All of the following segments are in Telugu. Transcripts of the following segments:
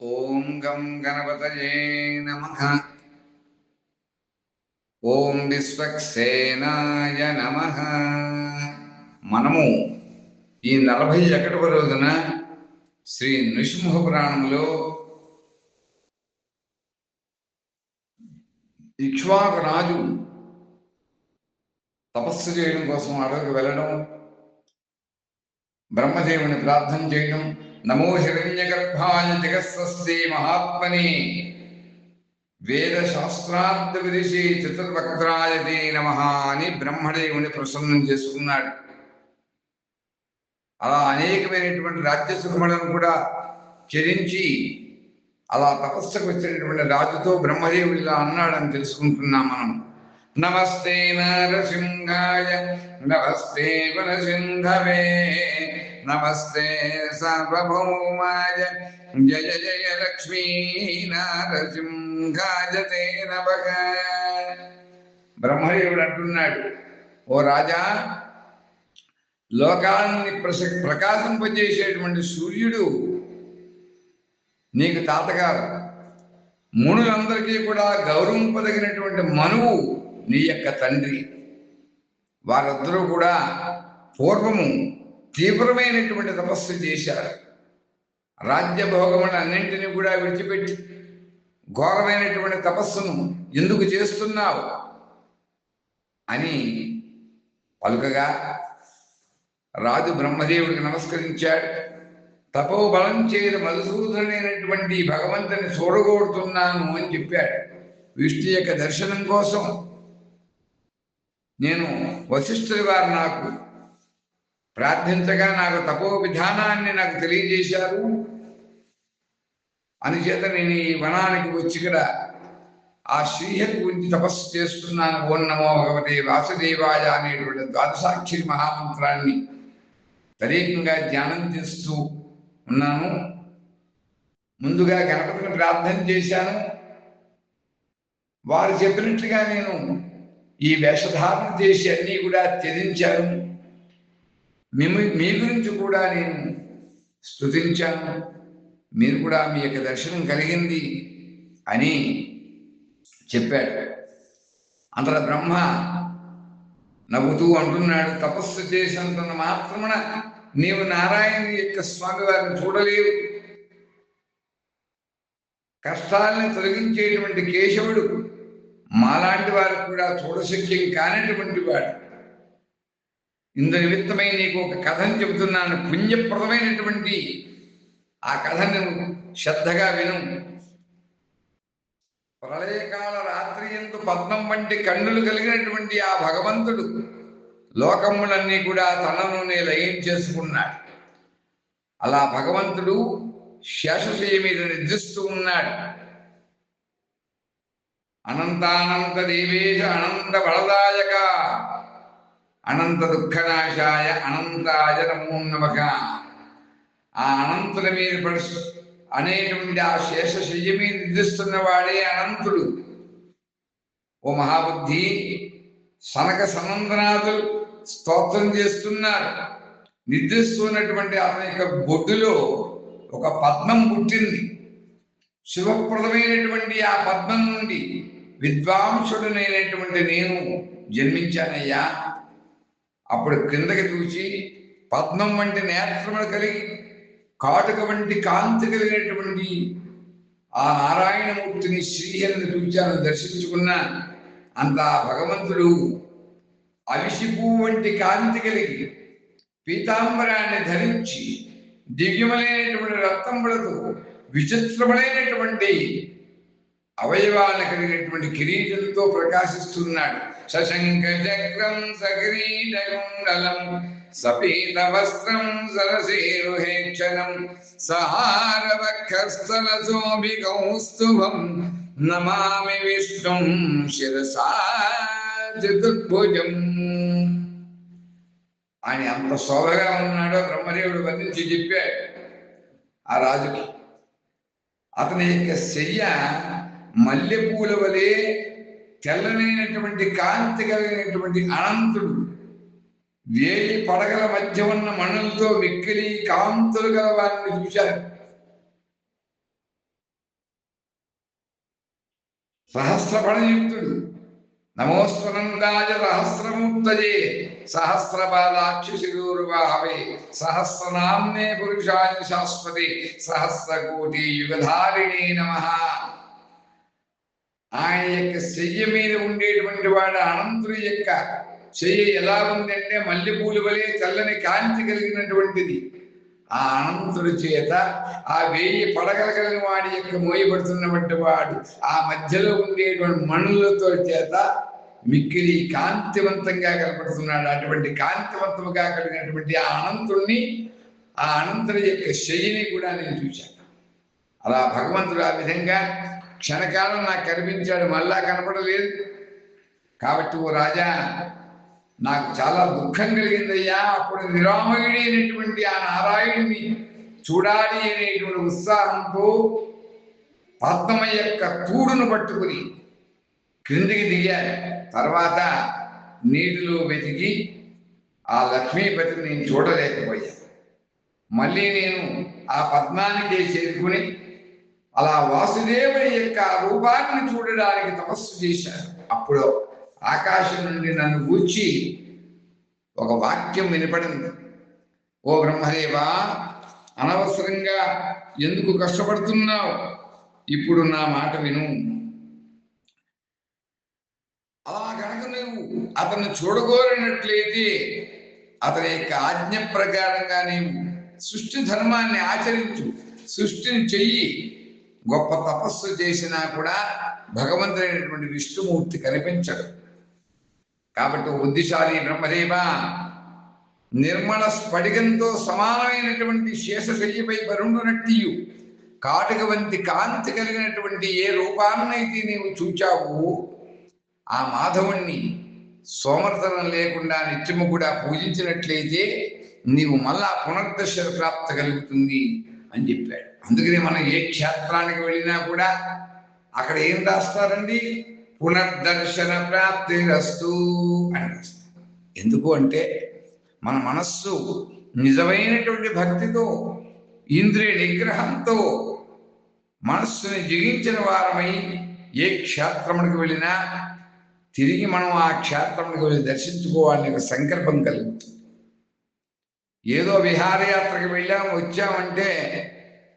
ఓం గం గణపతయే నమ. ఓం విశ్వక్సేనాయ నమ. మనము ఈ నలభై ఒకటవ రోజున శ్రీ నృసింహ పురాణంలో ఇక్ష్వాకు రాజు తపస్సు చేయడం కోసం అడవికి వెళ్ళడం బ్రహ్మదేవుని ప్రార్థన చేయడం నమో హిరణ్యగర్భాయ గర్భాయ మహాత్మని. వేద శాస్త్రార్థ విదిశి చతుర్వక్త్రాయతే నమ అని బ్రహ్మదేవుని ప్రసన్నం చేసుకున్నాడు. అలా అనేకమైనటువంటి రాజ్య కూడా చెరించి అలా తపస్సుకు వచ్చినటువంటి రాజుతో బ్రహ్మదేవుడు ఇలా అన్నాడని తెలుసుకుంటున్నాం మనం. నమస్తే నరసింహాయ నమస్తే వనసింహవే నమస్తే సార్వభౌమాయ. జయ జయ లక్ష్మీ నరసింహాయ బ్రహ్మదేవుడు అంటున్నాడు ఓ రాజా లోకాన్ని ప్రస ప్రకాశింపజేసేటువంటి సూర్యుడు నీకు తాతగారు. మునులందరికీ కూడా గౌరవింపదగినటువంటి మనువు నీ యొక్క తండ్రి. వారిద్దరూ కూడా పూర్వము తీవ్రమైనటువంటి తపస్సు చేశారు. రాజ్యభోగములన్నింటినీ కూడా విడిచిపెట్టి ఘోరమైనటువంటి తపస్సును ఎందుకు చేస్తున్నావు? అని పలుకగా రాజు బ్రహ్మదేవుడికి నమస్కరించాడు. తపో బలం చేయదు మధుసూదనైనటువంటి భగవంతుని చూడగోడుతున్నాను అని చెప్పాడు. విష్ణు యొక్క దర్శనం కోసం నేను వశిష్ఠుడి వారు నాకు ప్రార్థించగా నాకు తపో విధానాన్ని నాకు తెలియజేశారు. అనిచేత నేను ఈ వనానికి వచ్చి ఇక్కడ ఆ శ్రీహరి గురించి తపస్సు చేస్తున్నాను. ఓం నమో భగవతే వాసుదేవాయ అనేటువంటి ద్వాదశాక్షరి మహామంత్రాన్ని తదేకంగా ధ్యానం చేస్తూ ఉన్నాను. ముందుగా గణపతిని ప్రార్థన చేశాను. వారు చెప్పినట్లుగా నేను ఈ వేషధారణ చేసి అన్నీ కూడా త్యజించాను. మేము మీ గురించి కూడా నేను స్తుతించాను. మీరు కూడా మీ యొక్క దర్శనం కలిగింది అని చెప్పాడు. అంతట బ్రహ్మ నవ్వుతూ అంటున్నాడు తపస్సు చేసినంత మాత్రమున నీవు నారాయణ యొక్క స్వామి వారిని చూడలేవు. కష్టాలను తొలగించేటువంటి కేశవుడు మాలాంటి వారికి కూడా చూడశక్యం కానటువంటి వాడు. ఇందు నిమిత్తమై నీకు ఒక కథను చెబుతున్నాను. పుణ్యప్రదమైనటువంటి ఆ కథను శ్రద్ధగా విను. ప్రళయకాల రాత్రి ఎందు పద్మం వంటి కన్నులు కలిగినటువంటి ఆ భగవంతుడు లోకములన్నీ కూడా తనను లయం చేసుకున్నాడు. అలా భగవంతుడు శేషశయ మీద నిద్రిస్తూ ఉన్నాడు. అనంతానంత దేవేశ అనంత బలదాయక అనంత దుఃఖనాశాయ అనంతాయ నమో నమక ఆ అనంతుల మీద పడి అనేటువంటి ఆ శేష శయ్య మీద నిద్రిస్తున్న వాడే అనంతుడు. ఓ మహాబుద్ధి సనక సనందనాథులు స్తోత్రం చేస్తున్నారు. నిద్రిస్తున్నటువంటి అతని యొక్క బొడ్డులో ఒక పద్మం పుట్టింది. శుభప్రదమైనటువంటి ఆ పద్మం నుండి విద్వాంసుడునైనటువంటి నేను జన్మించానయ్యా. అప్పుడు క్రిందకి చూసి పద్మం వంటి నేత్రములు కలిగి కాటుక వంటి కాంతి కలిగినటువంటి ఆ నారాయణమూర్తిని శ్రీహరిని చూచాను దర్శించుకున్న అంత భగవంతుడు అవిసిపు వంటి కాంతి కలిగి పీతాంబరాన్ని ధరించి దివ్యములైనటువంటి రత్నములతో విచిత్రములైనటువంటి అవయవాలను కలిగినటువంటి కిరీటంతో ప్రకాశిస్తున్నాడు. శశంకచక్రం సగ్రీడగుండలం సకిరీటకుండలం సపీత వస్త్రం సరసేరుహేక్షణం సహార వక్షస్థల శోభి కౌస్తుభం నమామి విష్ణుం శిరసా చతుర్భుజం. ఆయన అంత శోభగా ఉన్నాడో బ్రహ్మదేవుడు వర్ణించి చెప్పాడు. ఆ రాజుకి అతని యొక్క శయ్య మల్లెపూల వలె తెల్లనైనటువంటి కాంతి కలిగినటువంటి అనంతుడు. వేయి పడగల మధ్య ఉన్న మణులతో మిక్కిలి కాంతులు గల వారిని చూశారు. సహస్రఫలయుక్తుడు నమోస్వనందాయ సహస్రముక్తే సహస్రపాదాక్షి శిరూర్వాహవే సహస్రనామ్నే పురుషాయ శాశ్వతి. సహస్రకోటి యుగధారిణే నమ. ఆయన యొక్క శయ్య మీద ఉండేటువంటి వాడు అనంతుడి యొక్క చెయ్యి ఎలా ఉందంటే మల్లెపూలు వలె చల్లని కాంతి కలిగినటువంటిది. ఆ అనంతుడి చేత ఆ వేయి పడగలగలిగిన వాడి యొక్క మోయబడుతున్నటువంటి వాడు ఆ మధ్యలో ఉండేటువంటి మణులతో చేత మిక్కిలి కాంతివంతంగా కనపడుతున్నాడు. అటువంటి కాంతివంతముగా కలిగినటువంటి ఆ అనంతుణ్ణి ఆ అనంతుడి యొక్క శయ్యని కూడా నేను చూశాను. అలా భగవంతుడు ఆ విధంగా క్షణకాలం నాకు కనిపించాడు మళ్ళా కనపడలేదు. కాబట్టి ఓ రాజా నాకు చాలా దుఃఖం కలిగిందయ్యా. అప్పుడు నిరామయుడి అనేటువంటి ఆ నారాయణుని చూడాలి అనేటువంటి ఉత్సాహంతో పద్మ యొక్క తూడును పట్టుకుని క్రిందికి దిగాను తర్వాత నీటిలో వెతికి ఆ లక్ష్మీపతిని నేను చూడలేకపోయాను. మళ్ళీ నేను ఆ పద్మానికి చేరుకుని అలా వాసుదేవుని యొక్క రూపాన్ని చూడడానికి తపస్సు చేశాను అప్పుడు ఆకాశం నుండి నన్ను గూర్చి ఒక వాక్యం వినపడింది. ఓ బ్రహ్మదేవా అనవసరంగా ఎందుకు కష్టపడుతున్నావు? ఇప్పుడు నా మాట విను. అలా కనుక నువ్వు అతను చూడగోరినట్లయితే అతని యొక్క ఆజ్ఞ ప్రకారంగా నీవు సృష్టి ధర్మాన్ని ఆచరించు సృష్టిని చెయ్యి. గొప్ప తపస్సు చేసినా కూడా భగవంతుడైనటువంటి విష్ణుమూర్తి కనిపించడు. కాబట్టి బుద్ధిశాలి బ్రహ్మదేవ నిర్మల స్ఫటికంతో సమానమైనటువంటి శేషశయ్యపై వరుణునట్టియు కాటుక వంటి కాంతి కలిగినటువంటి ఏ రూపాన్నైతే నీవు చూచావు ఆ మాధవుణ్ణి సోమర్తనం లేకుండా నిత్యము కూడా పూజించినట్లయితే నీవు మళ్ళా పునర్దర్శన ప్రాప్త కలుగుతుంది అని చెప్పాడు. అందుకనే మనం ఏ క్షేత్రానికి వెళ్ళినా కూడా అక్కడ ఏం రాస్తారండి? పునర్దర్శన ప్రాప్తి రస్తు అని రాస్తారు. ఎందుకు అంటే మన మనస్సు నిజమైనటువంటి భక్తితో ఇంద్రియ నిగ్రహంతో మనస్సుని జగించిన వారమై ఏ క్షేత్రమునికి వెళ్ళినా తిరిగి మనం ఆ క్షేత్రమునికి వెళ్ళి దర్శించుకోవాలని ఒక సంకల్పం కలుగుతుంది. ఏదో విహారయాత్రకు వెళ్ళాము వచ్చామంటే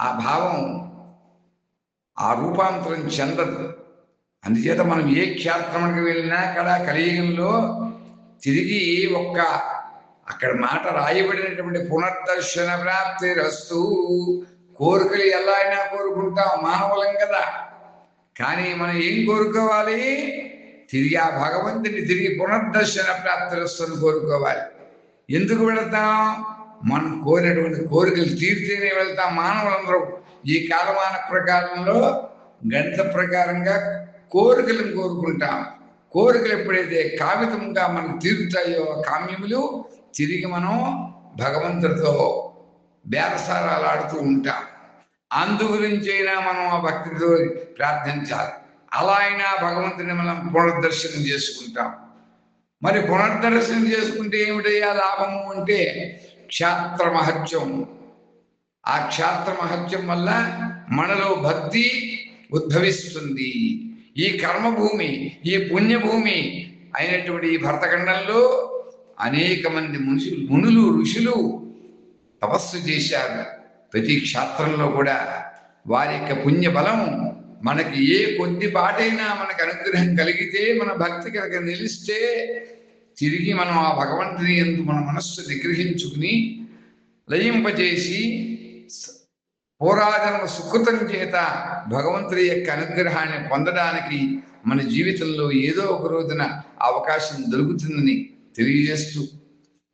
ఆ భావం ఆ రూపాంతరం చెందదు. అందుచేత మనం ఏ క్షేత్రమునికి వెళ్ళినా అక్కడ కలియుగంలో తిరిగి ఒక్క అక్కడ మాట రాయబడినటువంటి పునర్దర్శన ప్రాప్తి రస్తు కోరికలు ఎలా అయినా కోరుకుంటాం మానవులం కదా. కానీ మనం ఏం కోరుకోవాలి? తిరిగి ఆ భగవంతుని తిరిగి పునర్దర్శన ప్రాప్తి రస్తుని కోరుకోవాలి. ఎందుకు వెళతాం? మనం కోరినటువంటి కోరికలు తీర్చేనే వెళ్తాం మానవులందరూ. ఈ కాలమాన ప్రకారంలో గణిత ప్రకారంగా కోరికలను కోరుకుంటాం. కోరికలు ఎప్పుడైతే కావితంగా మనం తీరుతాయో కామ్యములు తిరిగి మనం భగవంతుడితో బేరసారాలు ఆడుతూ ఉంటాం. అందు గురించైనా మనం ఆ భక్తితో ప్రార్థించాలి. అలా అయినా భగవంతుని మనం పునర్దర్శనం చేసుకుంటాం. మరి పునర్దర్శనం చేసుకుంటే ఏమిటయ్యా లాభము అంటే క్షేత్ర మహత్యం ఆ క్షేత్ర మహత్యం వల్ల మనలో భక్తి ఉద్భవిస్తుంది. ఈ కర్మభూమి ఈ పుణ్యభూమి అయినటువంటి ఈ భరతఖండంలో అనేక మంది మనుషులు మునులు ఋషులు తపస్సు చేశారు. ప్రతి క్షేత్రంలో కూడా వారి యొక్క పుణ్య బలం మనకి ఏ కొద్ది పాటైనా మనకు అనుగ్రహం కలిగితే మన భక్తి కనుక నిలిస్తే తిరిగి మనం ఆ భగవంతుని ఎందు మన మనస్సు నిగ్రహించుకుని లయింపజేసి స- సుకృతం చేత భగవంతుడి యొక్క అనుగ్రహాన్ని పొందడానికి మన జీవితంలో ఏదో ఒక రోజున అవకాశం దొరుకుతుందని తెలియజేస్తూ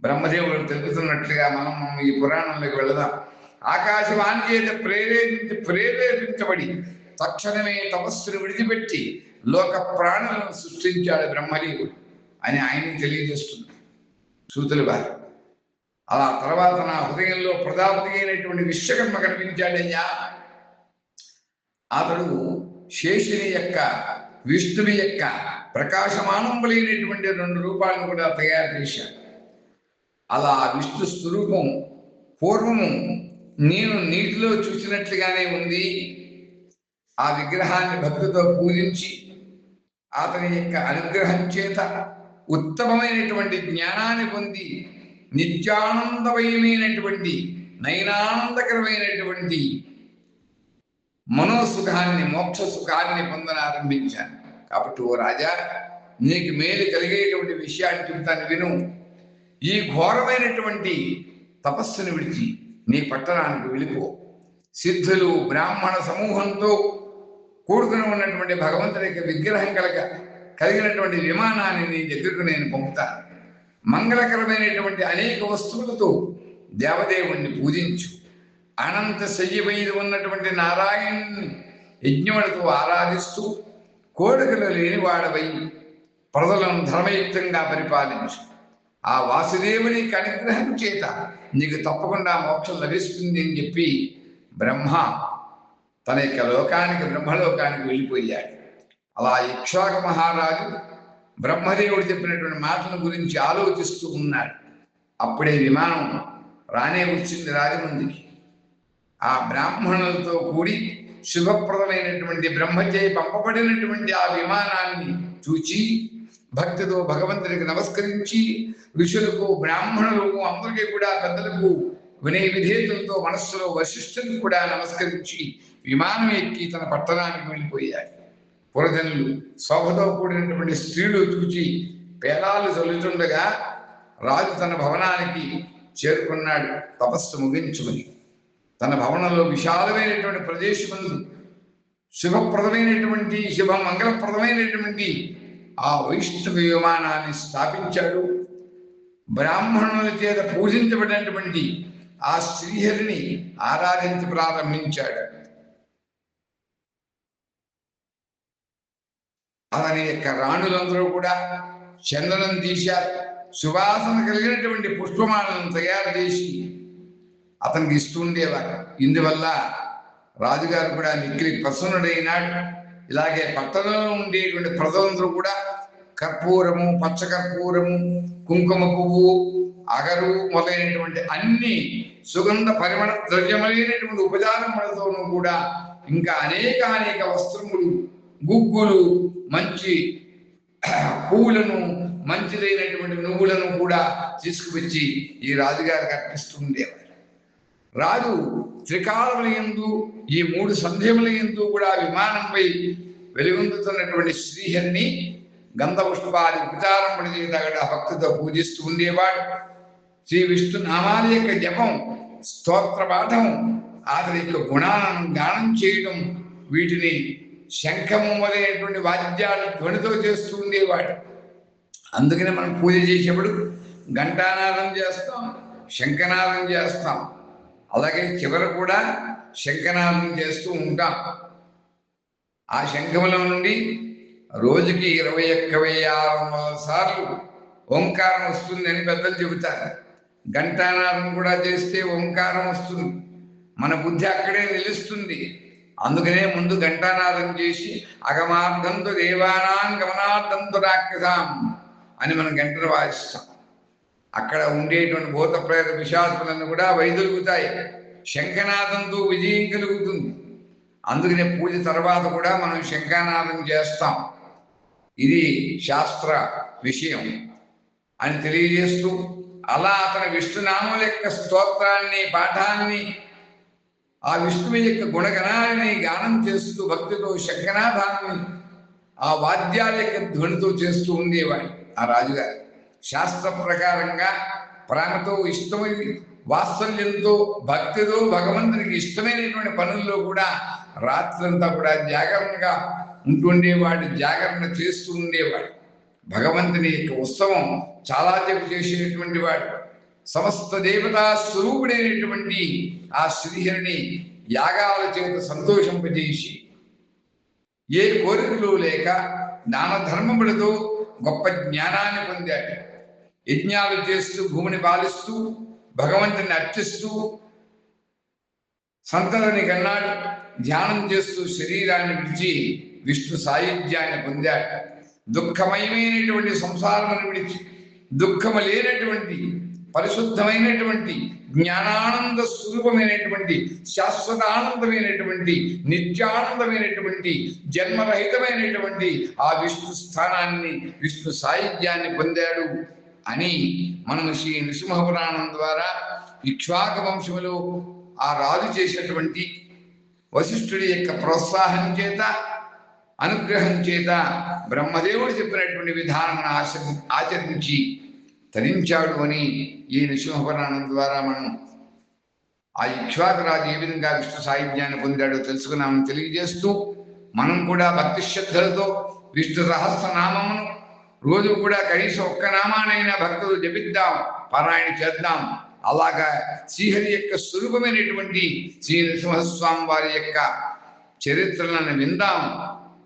బ్రహ్మదేవుడు తెలుగుతున్నట్లుగా మనం మనం ఈ పురాణంలోకి వెళదాం. ఆకాశవాణి చేత ప్రేరేపించి ప్రేరేపించబడి తక్షణమే తపస్సును విడిచిపెట్టి లోక ప్రాణులను సృష్టించాడు బ్రహ్మదేవుడు. అని ఆయన తెలియజేస్తుంది సూతుల భార్య. అలా తర్వాత నా హృదయంలో ప్రజాపతి అయినటువంటి విశ్వకర్మ కనిపించాడయ్యా అతడు శేషుని యొక్క విష్ణుని యొక్క ప్రకాశమానంబులైనటువంటి రెండు రూపాలను కూడా తయారు చేశాడు. అలా విష్ణు స్వరూపం పూర్వము నేను నీటిలో చూసినట్లుగానే ఉంది. ఆ విగ్రహాన్ని భక్తితో పూజించి అతని యొక్క అనుగ్రహం చేత ఉత్తమమైనటువంటి జ్ఞానాన్ని పొంది నిత్యానందమయమైనటువంటి నయనానందకరమైనటువంటి మనోసుఖాన్ని మోక్ష సుఖాన్ని పొందనారంభించాను కాబట్టి ఓ రాజా నీకు మేలు కలిగేటువంటి విషయాన్ని చెబుతాను విను. ఈ ఘోరమైనటువంటి తపస్సును విడిచి నీ పట్టణానికి వెళ్ళిపో. సిద్ధులు బ్రాహ్మణ సమూహంతో కూడుకుని ఉన్నటువంటి భగవంతుడి యొక్క విగ్రహం కలగ. కలిగినటువంటి విమానాన్ని నీ దగ్గరకు నేను పంపుతాను. మంగళకరమైనటువంటి అనేక వస్తువులతో దేవదేవుణ్ణి పూజించు. అనంత శయ్య మీద ఉన్నటువంటి నారాయణుని యజ్ఞములతో ఆరాధిస్తూ కోడికలు లేని వాడవై ప్రజలను ధర్మయుక్తంగా పరిపాలించు. ఆ వాసుదేవుని అనుగ్రహం చేత నీకు తప్పకుండా మోక్షం లభిస్తుంది అని చెప్పి బ్రహ్మ తన యొక్క లోకానికి బ్రహ్మలోకానికి వెళ్ళిపోయాడు. అలా ఇక్ష్వాక మహారాజు బ్రహ్మదేవుడు చెప్పినటువంటి మాటల గురించి ఆలోచిస్తూ ఉన్నాడు అప్పుడే విమానం రానే వచ్చింది రాజమందికి ఆ బ్రాహ్మణులతో కూడి శుభప్రదమైనటువంటి బ్రహ్మచే పంపబడినటువంటి ఆ విమానాన్ని చూచి భక్తితో భగవంతునికి నమస్కరించి ఋషులకు బ్రాహ్మణులకు అందరికీ కూడా పెద్దలకు వినయ విధేతులతో మనస్సులో వశిష్ఠుని కూడా నమస్కరించి విమానం ఎక్కి తన పట్టణానికి వెళ్ళిపోయాడు. పురజనులు శోభతో కూడినటువంటి స్త్రీలు చూచి పేలాలు చల్లుతుండగా రాజు తన భవనానికి చేరుకున్నాడు. తపస్సు ముగించుకుని తన భవనంలో విశాలమైనటువంటి ప్రదేశమందు శుభప్రదమైనటువంటి శుభ మంగళప్రదమైనటువంటి ఆ వైష్ణవ విమానాన్ని స్థాపించాడు. బ్రాహ్మణుల చేత పూజించబడినటువంటి ఆ శ్రీహరిని ఆరాధించి ప్రారంభించాడు. అతని యొక్క రాణులందరూ కూడా చందనం తీశారు సువాసన కలిగినటువంటి పుష్పమాలను తయారు చేసి అతనికి ఇస్తుండేవారు. ఇందువల్ల రాజుగారు కూడా మిక్కిలి ప్రసన్నుడైనాడు. ఇలాగే పట్టణంలో ఉండేటువంటి ప్రజలందరూ కూడా కర్పూరము పచ్చకర్పూరము కుంకుమ పువ్వు అగరు మొదలైనటువంటి అన్ని సుగంధ పరిమళ ద్రవ్యమైనటువంటి ఉపచారములతోనూ కూడా ఇంకా అనేక అనేక వస్త్రములు గుగ్గులు మంచి పువ్వులను మంచిదైనటువంటి నువ్వులను కూడా తీసుకువచ్చి ఈ రాజుగారికి అర్పిస్తుండేవారు రాజు త్రికాలముల ఎందు ఈ మూడు సంధ్యముల ఎందు కూడా విమానంపై వెలుగొందుతున్నటువంటి శ్రీహరిని గంధపుష్పాది విచారం చేతగడ భక్తితో పూజిస్తూ ఉండేవాడు. శ్రీ విష్ణు నామాల యొక్క జపం స్తోత్ర పాఠం అతని యొక్క గుణాలను గానం చేయడం వీటిని శంఖము మొదలైనటువంటి వాద్యాలు ధ్వనితో చేస్తూ ఉండేవాడు. అందుకనే మనం పూజ చేసేప్పుడు ఘంటానాదం చేస్తాం శంఖనాదం చేస్తాం. అలాగే చివర కూడా శంఖనాదం చేస్తూ ఉంటాం. ఆ శంఖములో నుండి రోజుకి ఇరవై ఒక్క వెయ్యి ఆరు వందల సార్లు ఓంకారం వస్తుంది అని పెద్దలు చెబుతారు. ఘంటానాదం కూడా చేస్తే ఓంకారం వస్తుంది. మన బుద్ధి అక్కడే నిలుస్తుంది. అందుకనే ముందు ఘంటానాదం చేసి అగమార్థంతో దేవానాం గమనార్థంతో రాక్షసాం అని మనం గంటలు వాయిస్తాం. అక్కడ ఉండేటువంటి భూత ప్రేత విశ్వాసులను కూడా వైదొలుగుతాయి. శంఖనాదంతో విజయం కలుగుతుంది. అందుకనే పూజ తర్వాత కూడా మనం శంఖనాదం చేస్తాం. ఇది శాస్త్ర విషయం అని తెలియజేస్తూ అలా అతని విష్ణునామం యొక్క స్తోత్రాన్ని పాఠాన్ని ఆ విష్ణువు యొక్క గుణగణాన్ని గానం చేస్తూ భక్తితో శంఖనాథాన్ని ఆ వాద్యాల యొక్క ధ్వనితో చేస్తూ ఉండేవాడు ఆ రాజుగారు. శాస్త్ర ప్రకారంగా ప్రేమతో ఇష్టమై వాత్సల్యంతో భక్తితో భగవంతునికి ఇష్టమైనటువంటి పనుల్లో కూడా రాత్రంతా కూడా జాగరణగా ఉంటుండేవాడు జాగరణ చేస్తూ ఉండేవాడు. భగవంతుని యొక్క ఉత్సవం చాలా చెప్పు చేసేటువంటి వాడు. సమస్త దేవతా స్వరూపుడైనటువంటి ఆ శ్రీహరిని యాగాల చేత సంతోషింపజేసి ఏ కోరికలు లేక దాన ధర్మములతో గొప్ప జ్ఞానాన్ని పొందాడు. యజ్ఞాలు చేస్తూ భూమిని పాలిస్తూ భగవంతుని అర్చిస్తూ సంతలని కన్నాడు. ధ్యానం చేస్తూ శరీరాన్ని విడిచి విష్ణు సాయుధ్యాన్ని పొందాడు. దుఃఖమయమైనటువంటి సంసారమును విడిచి దుఃఖము లేనటువంటి పరిశుద్ధమైనటువంటి జ్ఞానానంద స్వరూపమైనటువంటి శాశ్వత ఆనందమైనటువంటి నిత్యానందమైనటువంటి జన్మరహితమైనటువంటి ఆ విష్ణు స్థానాన్ని విష్ణు సాహిత్యాన్ని పొందాడు అని మనం శ్రీ నృసింహపురాణం ద్వారా ఇక్ష్వాక వంశములో ఆ రాజు చేసినటువంటి వశిష్ఠుడి యొక్క ప్రోత్సాహం చేత అనుగ్రహం చేత బ్రహ్మదేవుడు చెప్పినటువంటి విధానం ఆచరి ఆచరించి ధరించాడు అని ఈ నృసింహపురాణం ద్వారా మనం ఆ ఇక్ష్వాకు రాజు ఏ విధంగా విష్ణు సాహిత్యాన్ని పొందాడో తెలుసుకున్నామని తెలియజేస్తూ మనం కూడా భక్తి శ్రద్ధలతో విష్ణు సహస్రనామమును రోజు కూడా కనీసం ఒక్క నామానైనా భక్తులు జపిద్దాం పారాయణ చేద్దాం. అలాగా శ్రీహరి యొక్క స్వరూపమైనటువంటి శ్రీ నృసింహస్వామి వారి యొక్క చరిత్రలను విందాం.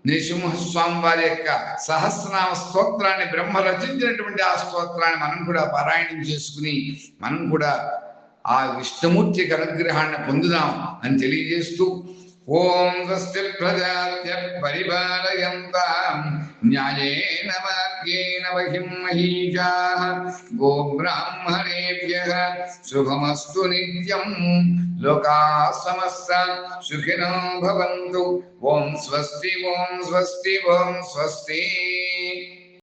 నృసింహస్వామి వారి యొక్క సహస్రనామ స్తోత్రాన్ని బ్రహ్మ రచించినటువంటి ఆ స్తోత్రాన్ని మనం కూడా పారాయణం చేసుకుని మనం కూడా ఆ విష్ణుమూర్తి యొక్క అనుగ్రహాన్ని పొందుదాం అని తెలియజేస్తూ ఓం స్వస్తి ప్రజాత్య పరిపాలయంతాం न्यायेन मार्गेण वहिं महीषाः गोब्राह्मणेभ्यः शुभमस्तु नित्यं। लोकाः समस्ता सुखिनो भवन्तु। ॐ स्वस्ति ॐ स्वस्ति ॐ स्वस्ति।